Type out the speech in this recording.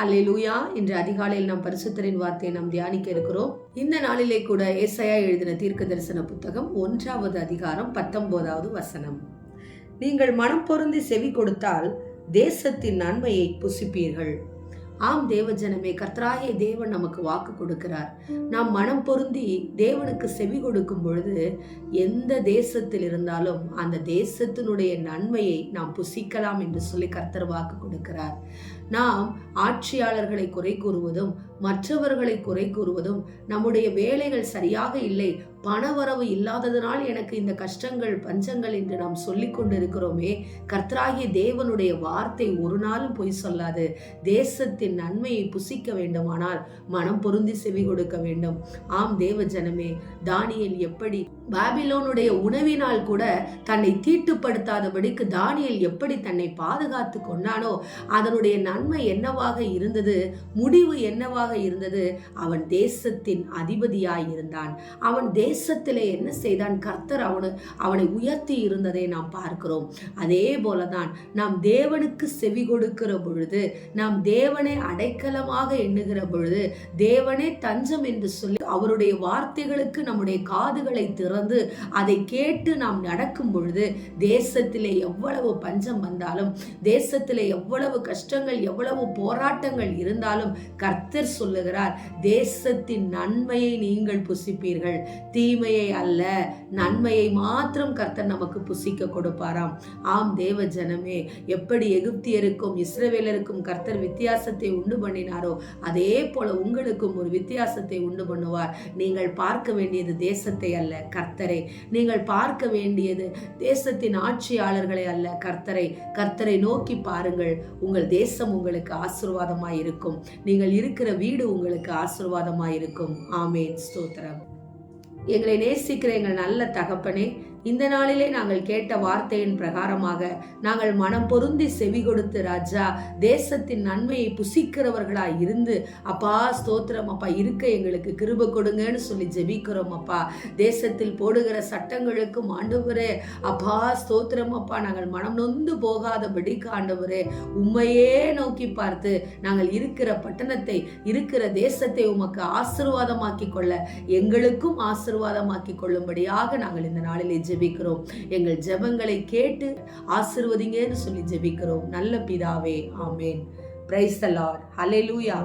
ஹலே லூயா இன்று அதிகாலையில் நாம் பரிசுத்தரின் வார்த்தையை நாம் தியானிக்க இருக்கிறோம். இந்த நாளிலே கூட ஏசையா எழுதின தீர்க்க தரிசன புத்தகம் ஒன்றாவது அதிகாரம் பத்தொன்பதாவது வசனம். நீங்கள் மனம் பொருந்தி செவி கொடுத்தால் தேசத்தின் நன்மையை புசிப்பீர்கள். ஆம் தேவஜனமே கர்த்தராகிய தேவன் நமக்கு வாக்கு கொடுக்கிறார். நாம் மனம் பொருந்தி தேவனுக்கு செவி கொடுக்கும் பொழுது எந்த தேசத்தில் இருந்தாலும் அந்த தேசத்தினுடைய நன்மையை நாம் புசிக்கலாம் என்று சொல்லி கர்த்தர் வாக்கு கொடுக்கிறார். நாம் ஆட்சியாளர்களை குறை கூறுவதும் மற்றவர்களை குறை கூறுவதும் நம்முடைய வேலைகள் சரியாக இல்லை பணவரவு இல்லாததனால் எனக்கு இந்த கஷ்டங்கள் பஞ்சங்கள் என்று நாம் சொல்லிக் கொண்டிருக்கிறோமே கர்த்தராகிய தேவனுடைய வார்த்தை ஒரு நாளும் பொய் சொல்லாது. தேசத்தில் தேசத்தின் நன்மையை புசிக்க வேண்டுமானால் மனம் பொருந்தி செவி கொடுக்க வேண்டும். ஆம் தேவ ஜனமே தானியல் எப்படி பாபிலோனுடைய உணவினால் கூட தன்னை தீட்டுப்படுத்தாதபடிக்கு தானியல் எப்படி தன்னை பாதுகாத்து கொண்டானோ அதனுடைய நன்மை என்னவாக இருந்தது முடிவு என்னவாக இருந்தது அவன் தேசத்தின் அதிபதியாய் இருந்தான். அவன் தேசத்திலே என்ன செய்தான்? கர்த்தர் அவனு அவனை உயர்த்தி இருந்ததை நாம் பார்க்கிறோம். அதே போலதான் நாம் தேவனுக்கு செவி கொடுக்கிற பொழுது நாம் தேவனை அடைக்கலமாக எண்ணுகிற பொழுது தேவனே தஞ்சம் என்று சொல்லி அவருடைய வார்த்தைகளுக்கு நம்முடைய காதுகளை தொடர்ந்து அதை கேட்டு நாம் நடக்கும் பொழுது தேசத்திலே எவ்வளவு பஞ்சம் வந்தாலும் தேசத்திலே எவ்வளவு கஷ்டங்கள் எவ்வளவு போராட்டங்கள் இருந்தாலும் கர்த்தர் சொல்லுகிறார் தேசத்தின் நன்மையை நீங்கள் புசிப்பீர்கள். தீமையை அல்ல நன்மையை மாத்திரம் கர்த்தர் நமக்கு புசிக்க கொடுப்பாராம். ஆம் தேவ ஜனமே எப்படி எகிப்தியருக்கும் இஸ்ரவேலருக்கும் கர்த்தர் வித்தியாசத்தை உண்டு பண்ணினாரோ அதே போல உங்களுக்கும் ஒரு வித்தியாசத்தை உண்டு பண்ணுவார். நீங்கள் பார்க்க வேண்டியது தேசத்தை அல்ல கர்த்தர் நீங்கள் பார்க்க வேண்டியது தேசத்தின் ஆட்சியாளர்களை அல்ல கர்த்தரை. கர்த்தரை நோக்கி பாருங்கள். உங்கள் தேசம் உங்களுக்கு ஆசிர்வாதமாய் இருக்கும் நீங்கள் இருக்கிற வீடு உங்களுக்கு ஆசிர்வாதமாய் இருக்கும் ஆமேன். ஸ்தோத்திரம். எங்களை நேசிக்கிற எங்கள் நல்ல தகப்பனே இந்த நாளிலே நாங்கள் கேட்ட வார்த்தையின் பிரகாரமாக நாங்கள் மனம் பொருந்தி செவி கொடுத்து ராஜா தேசத்தின் நன்மையை புசிக்கிறவர்களாய் இருந்து அப்பா ஸ்தோத்திரம் அப்பா இருக்க எங்களுக்கு கிருப கொடுங்கன்னு சொல்லி ஜெபிக்கிறோம் அப்பா. தேசத்தில் போடுகிற சட்டங்களுக்கும் ஆண்டவரே அப்பா ஸ்தோத்திரம் அப்பா நாங்கள் மனம் நொந்து போகாதபடிக்கு ஆண்டவரே உண்மையே நோக்கி பார்த்து நாங்கள் இருக்கிற பட்டணத்தை இருக்கிற தேசத்தை உமக்கு ஆசிர்வாதமாக்கி கொள்ள எங்களுக்கும் ஆசிர்வாதமாக்கி கொள்ளும்படியாக நாங்கள் இந்த நாளிலே ஜெபிக்கிறோம். எங்கள் ஜெபங்களை கேட்டு ஆசிர்வதிங்கன்னு சொல்லி ஜெபிக்கிறோம். நல்ல பிதாவே ஆமேன். பிரைஸ் த லார்ட் லூயா